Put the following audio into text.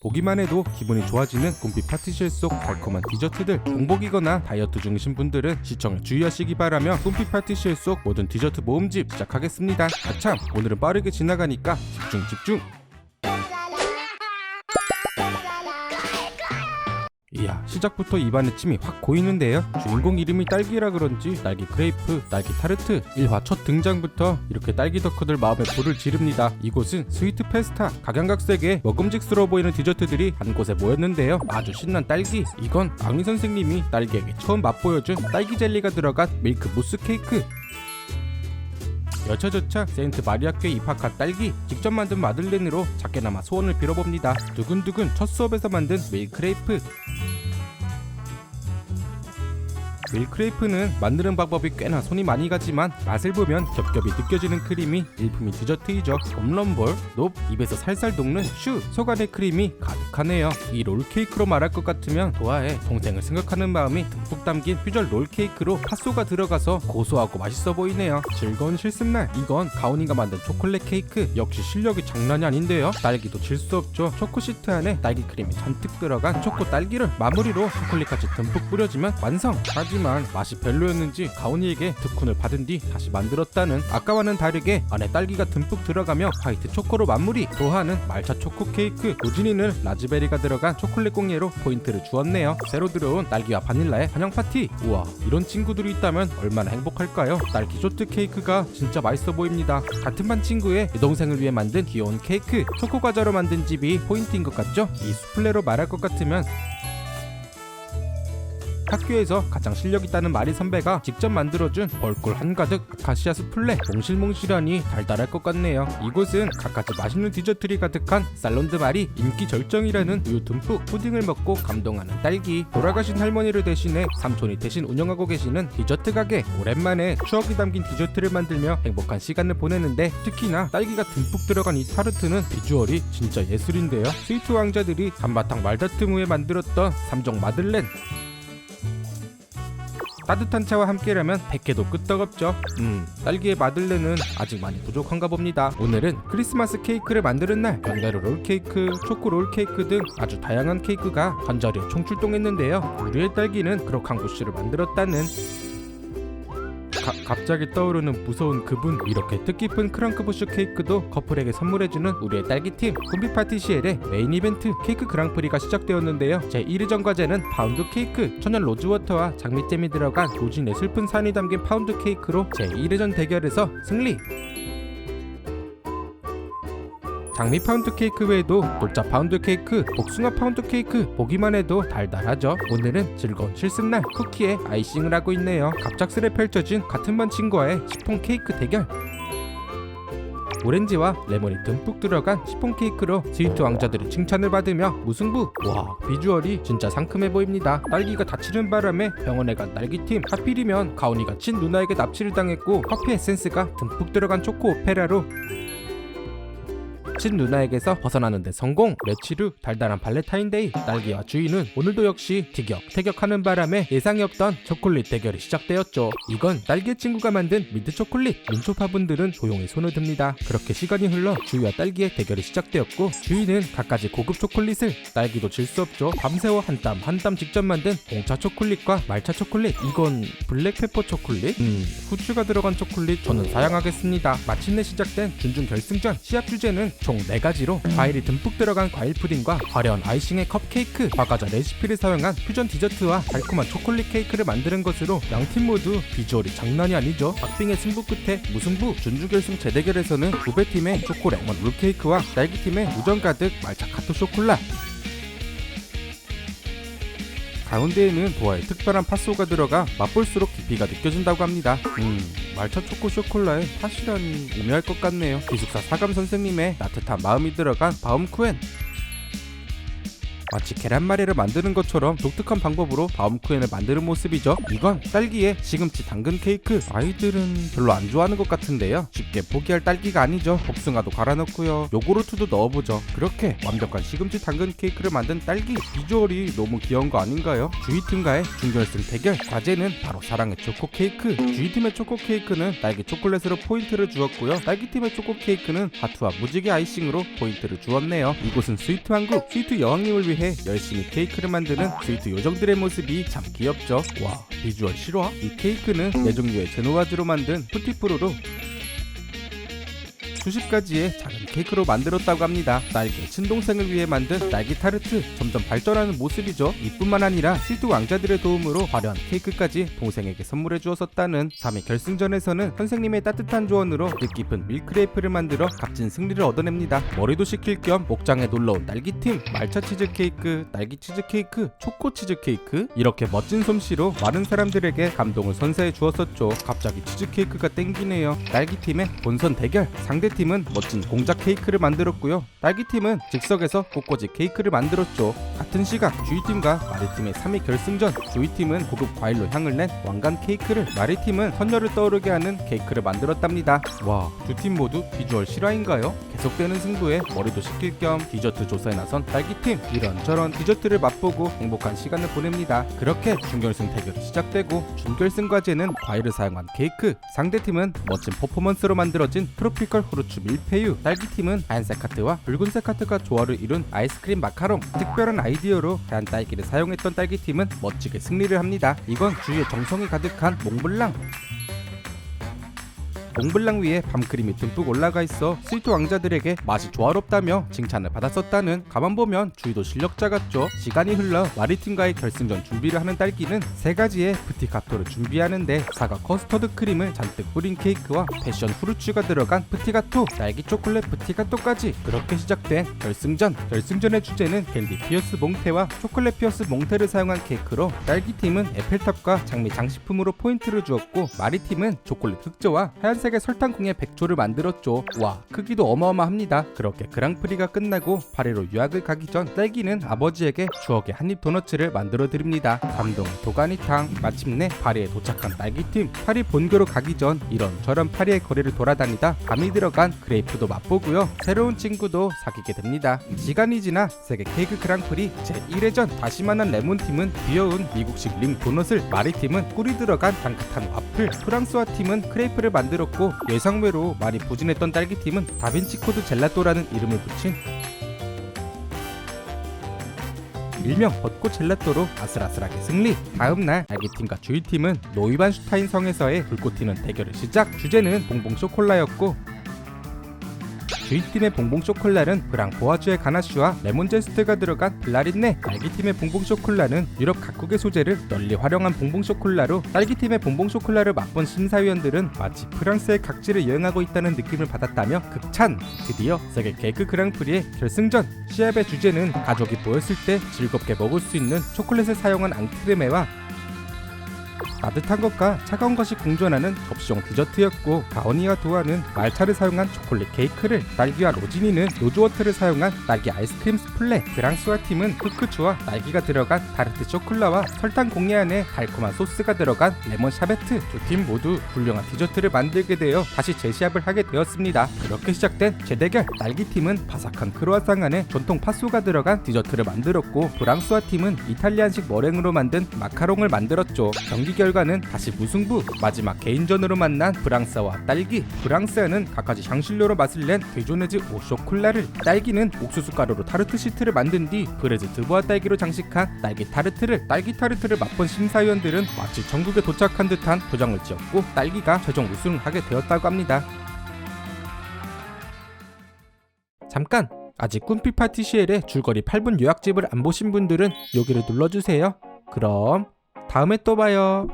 보기만 해도 기분이 좋아지는 꿈빛 파티실 속 달콤한 디저트들. 공복이거나 다이어트 중이신 분들은 시청에 주의하시기 바라며 꿈빛 파티실 속 모든 디저트 모음집 시작하겠습니다. 아참 오늘은 빠르게 지나가니까 집중 집중 이야 시작부터 입안에 침이 확 고이는데요. 주인공 이름이 딸기라 그런지 딸기 크레이프 딸기 타르트 1화 첫 등장부터 이렇게 딸기 덕후들 마음에 불을 지릅니다. 이곳은 스위트 페스타 각양각색의 먹음직스러워 보이는 디저트들이 한 곳에 모였는데요. 아주 신난 딸기. 이건 강희 선생님이 딸기에게 처음 맛보여준 딸기 젤리가 들어간 밀크 무스 케이크 여차저차 세인트 마리아교에 입학한 딸기 직접 만든 마들렌으로 작게나마 소원을 빌어봅니다. 두근두근 첫 수업에서 만든 밀크레이프 밀크레이프는 만드는 방법이 꽤나 손이 많이 가지만 맛을 보면 겹겹이 느껴지는 크림이 일품인 디저트이죠. 홈런볼, 높, 입에서 살살 녹는 슈, 속 안에 크림이 가득하네요. 이 롤케이크로 말할 것 같으면 도하에 동생을 생각하는 마음이 듬뿍 담긴 퓨전 롤케이크로 팥소가 들어가서 고소하고 맛있어 보이네요. 즐거운 실습날. 이건 가온이가 만든 초콜릿 케이크. 역시 실력이 장난이 아닌데요. 딸기도 질 수 없죠. 초코 시트 안에 딸기 크림이 잔뜩 들어간 초코 딸기를 마무리로 초콜릿같이 듬뿍 뿌려주면 완성. 하지 만 맛이 별로였는지 가온이에게 득훈을 받은 뒤 다시 만들었다는 아까와는 다르게 안에 딸기가 듬뿍 들어가며 화이트 초코로 마무리 도하는 말차 초코 케이크 우진이는 라즈베리가 들어간 초콜릿 공예로 포인트를 주었네요. 새로 들어온 딸기와 바닐라의 환영 파티. 우와 이런 친구들이 있다면 얼마나 행복할까요? 딸기 쇼트 케이크가 진짜 맛있어 보입니다. 같은 반 친구의 여동생을 위해 만든 귀여운 케이크 초코 과자로 만든 집이 포인트인 것 같죠? 이 수플레로 말할 것 같으면 학교에서 가장 실력 있다는 마리 선배가 직접 만들어준 벌꿀 한가득 아카시아 스플레 몽실몽실하니 달달할 것 같네요. 이곳은 갖가지 맛있는 디저트리 가득한 살론드 마리 인기 절정이라는 우유 듬뿍 푸딩을 먹고 감동하는 딸기. 돌아가신 할머니를 대신해 삼촌이 대신 운영하고 계시는 디저트 가게. 오랜만에 추억이 담긴 디저트를 만들며 행복한 시간을 보내는데 특히나 딸기가 듬뿍 들어간 이 타르트는 비주얼이 진짜 예술인데요. 스위트 왕자들이 한바탕 말다툼 후에 만들었던 삼종 마들렌 따뜻한 차와 함께라면 100개도 끄떡없죠. 음, 딸기의 마들렌은 아직 많이 부족한가 봅니다. 오늘은 크리스마스 케이크를 만드는 날 견과류 롤케이크, 초코 롤케이크 등 아주 다양한 케이크가 한 자리에 총출동했는데요. 우리의 딸기는 크로칸 구슈를 만들었다는 가- 갑자기 떠오르는 무서운 그분 이렇게 뜻깊은 크랑크부슈 케이크도 커플에게 선물해주는 우리의 딸기팀 꿈비 파티 시엘의 메인 이벤트 케이크 그랑프리가 시작되었는데요. 제 1회전 과제는 파운드 케이크 천연 로즈워터와 장미잼이 들어간 로진의 슬픈 산이 담긴 파운드 케이크로 제 1회전 대결에서 승리 장미 파운드 케이크 외에도 돌자 파운드 케이크, 복숭아 파운드 케이크 보기만 해도 달달하죠. 오늘은 즐거운 실습날 쿠키에 아이싱을 하고 있네요. 갑작스레 펼쳐진 같은 반 친구와의 시폰 케이크 대결. 오렌지와 레몬이 듬뿍 들어간 시폰 케이크로 스위트 왕자들의 칭찬을 받으며 무승부. 와 비주얼이 진짜 상큼해 보입니다. 딸기가 다치는 바람에 병원에 간 딸기팀. 하필이면 가온이가 친 누나에게 납치를 당했고 커피 에센스가 듬뿍 들어간 초코 오페라로 친 누나에게서 벗어나는데 성공. 며칠 후 달달한 발렌타인데이 딸기와 주인은 오늘도 역시 티격 태격하는 바람에 예상이 없던 초콜릿 대결이 시작되었죠. 이건 딸기 친구가 만든 민트 초콜릿 민초파분들은 조용히 손을 듭니다. 그렇게 시간이 흘러 주희와 딸기의 대결이 시작되었고 주희는 갖가지 고급 초콜릿을 딸기도 질 수 없죠. 밤새워 한 땀 한 땀 직접 만든 공차 초콜릿과 말차 초콜릿. 이건 블랙페퍼 초콜릿? 음. 후추가 들어간 초콜릿. 저는 사양하겠습니다. 마침내 시작된 준중 결승전 시합 주제는 총 4가지로 과일이 듬뿍 들어간 과일 푸딩과 화려한 아이싱의 컵케이크 과과자 레시피를 사용한 퓨전 디저트와 달콤한 초콜릿 케이크를 만드는 것으로 양팀 모두 비주얼이 장난이 아니죠. 박빙의 승부 끝에 무승부 준주결승 재대결에서는 후배팀의 초코 레몬 롤케이크와 딸기팀의 우정 가득 말차 카토 쇼콜라 가운데에는 도화의 특별한 팥소가 들어가 맛볼수록 깊이가 느껴진다고 합니다. 음, 말차 초코 쇼콜라에 팥이라니 오묘할 것 같네요. 기숙사 사감 선생님의 따뜻한 마음이 들어간 바움쿠엔. 마치 계란말이를 만드는 것처럼 독특한 방법으로 바움쿠엔을 만드는 모습이죠. 이건 딸기에 시금치 당근 케이크. 아이들은 별로 안 좋아하는 것 같은데요. 쉽게 포기할 딸기가 아니죠. 복숭아도 갈아 넣고요. 요구르트도 넣어보죠. 그렇게 완벽한 시금치 당근 케이크를 만든 딸기. 비주얼이 너무 귀여운 거 아닌가요? 주희팀과의 준결승 대결. 과제는 바로 사랑의 초코 케이크. 주희팀의 초코 케이크는 딸기 초콜릿으로 포인트를 주었고요. 딸기 팀의 초코 케이크는 하트와 무지개 아이싱으로 포인트를 주었네요. 이곳은 스위트 왕국, 스위트 여왕님을 위해 열심히 케이크를 만드는 스위트 요정들의 모습이 참 귀엽죠. 와, 비주얼 실화? 이 케이크는 네 종류의 제노와즈로 만든 푸티프로로 수십 가지의 작은 케이크로 만들었다고 합니다. 딸기의 친동생을 위해 만든 딸기 타르트 점점 발전하는 모습이죠. 이뿐만 아니라 실드 왕자들의 도움으로 화려한 케이크까지 동생에게 선물해 주었었다는 3위 결승전에서는 선생님의 따뜻한 조언으로 뜻깊은 밀크레이프를 만들어 값진 승리를 얻어냅니다. 머리도 식힐 겸 목장에 놀러온 딸기팀 말차 치즈 케이크, 딸기 치즈 케이크, 초코 치즈 케이크 이렇게 멋진 솜씨로 많은 사람들에게 감동을 선사해 주었었죠. 갑자기 치즈 케이크가 땡기네요. 딸기팀의 본선 대결 상대팀 은 멋진 공작 케이크를 만들었고요. 딸기팀은 즉석에서 꽃꽂이 케이크를 만들었죠. 같은 시각 주희팀과 마리팀의 3위 결승전 주희팀은 고급 과일로 향을 낸 왕관 케이크를 마리팀은 선녀를 떠오르게 하는 케이크를 만들었답니다. 와, 두 팀 모두 비주얼 실화인가요? 계속되는 승부에 머리도 식힐 겸 디저트 조사에 나선 딸기팀 이런저런 디저트를 맛보고 행복한 시간을 보냅니다. 그렇게 준결승 대결이 시작되고 준결승 과제는 과일을 사용한 케이크 상대팀은 멋진 퍼포먼스로 만들어진 트로피컬 후르 츠 밀푀유 딸기팀은 하얀색 하트와 붉은색 하트가 조화를 이룬 아이스크림 마카롱 특별한 아이디어로 하얀 딸기를 사용했던 딸기팀은 멋지게 승리를 합니다. 이건 주위에 정성이 가득한 몽블랑 몽블랑 위에 밤크림이 듬뿍 올라가 있어 스위트 왕자들에게 맛이 조화롭다며 칭찬을 받았었다는 가만 보면 주희도 실력자 같죠. 시간이 흘러 마리팀과의 결승전 준비를 하는 딸기는 세 가지의 프티가토를 준비하는데 사과 커스터드 크림을 잔뜩 뿌린 케이크와 패션 후르츠가 들어간 프티가토 딸기 초콜릿 프티가토까지. 그렇게 시작된 결승전. 결승전의 주제는 캔디 피어스 몽테와 초콜릿 피어스 몽테를 사용한 케이크로 딸기 팀은 에펠탑과 장미 장식품으로 포인트를 주었고 마리 팀은 초콜릿 흑조와 하얀색 의 설탕콩의 백조를 만들었죠. 와 크기도 어마어마합니다. 그렇게 그랑프리가 끝나고 파리로 유학을 가기 전 딸기는 아버지에게 추억의 한입 도너츠를 만들어 드립니다. 감동 도가니탕 마침내 파리에 도착한 딸기팀 파리 본교로 가기 전 이런 저런 파리의 거리를 돌아다니다 밤이 들어간 그레이프도 맛보고요. 새로운 친구도 사귀게 됩니다. 시간이 지나 세계 케이크 그랑프리 제1회전 다시 만난 레몬팀은 귀여운 미국식 링 도넛을 마리팀은 꿀이 들어간 향긋한 와플 프랑스와 팀은 크레이프를 만들 었고 예상외로 많이 부진했던 딸기팀은 다빈치 코드 젤라또라는 이름을 붙인 일명 벚꽃 젤라또로 아슬아슬하게 승리. 다음날 딸기팀과 주희팀은 노이반슈타인 성에서의 불꽃 튀는 대결을 시작. 주제는 봉봉 쇼콜라였고 주희팀의 봉봉 쇼콜라는 브랑코아주의 가나슈와 레몬 제스트가 들어간 블라린네 딸기팀의 봉봉 쇼콜라는 유럽 각국의 소재를 널리 활용한 봉봉 쇼콜라로 딸기팀의 봉봉 쇼콜라를 맛본 심사위원들은 마치 프랑스의 각지를 여행하고 있다는 느낌을 받았다며 극찬! 드디어 세계 케이크 그랑프리의 결승전! 시합의 주제는 가족이 모였을 때 즐겁게 먹을 수 있는 초콜릿을 사용한 앙크르메와 따뜻한 것과 차가운 것이 공존하는 접시용 디저트였고 가오니와 도아는 말차를 사용한 초콜릿 케이크를 딸기와 로지니는 로즈워터를 사용한 딸기 아이스크림 스플레 프랑스와 팀은 후크추와 딸기가 들어간 타르트 초콜라와 설탕 공예 안에 달콤한 소스가 들어간 레몬 샤베트 두 팀 모두 훌륭한 디저트를 만들게 되어 다시 재시합을 하게 되었습니다. 그렇게 시작된 재대결. 딸기팀은 바삭한 크로아상 안에 전통 팥소가 들어간 디저트를 만들었고 프랑스와 팀은 이탈리안식 머랭으로 만든 마카롱을 만들었죠. 경기 결 과는 다시 무승부 마지막 개인전으로 만난 프랑스와 딸기. 프랑스는 각가지 샹실료로 맛을 낸 디조네즈 오쇼콜라를. 딸기는 옥수수 가루로 타르트 시트를 만든 뒤 브레즈 드보아 딸기로 장식한 딸기 타르트를. 딸기 타르트를 맛본 심사위원들은 마치 전국에 도착한 듯한 표정을 지었고 딸기가 최종 우승을 하게 되었다고 합니다. 잠깐! 아직 꿈피 파티시엘의 줄거리 8분 요약집을 안 보신 분들은 여기를 눌러주세요. 그럼 다음에 또 봐요.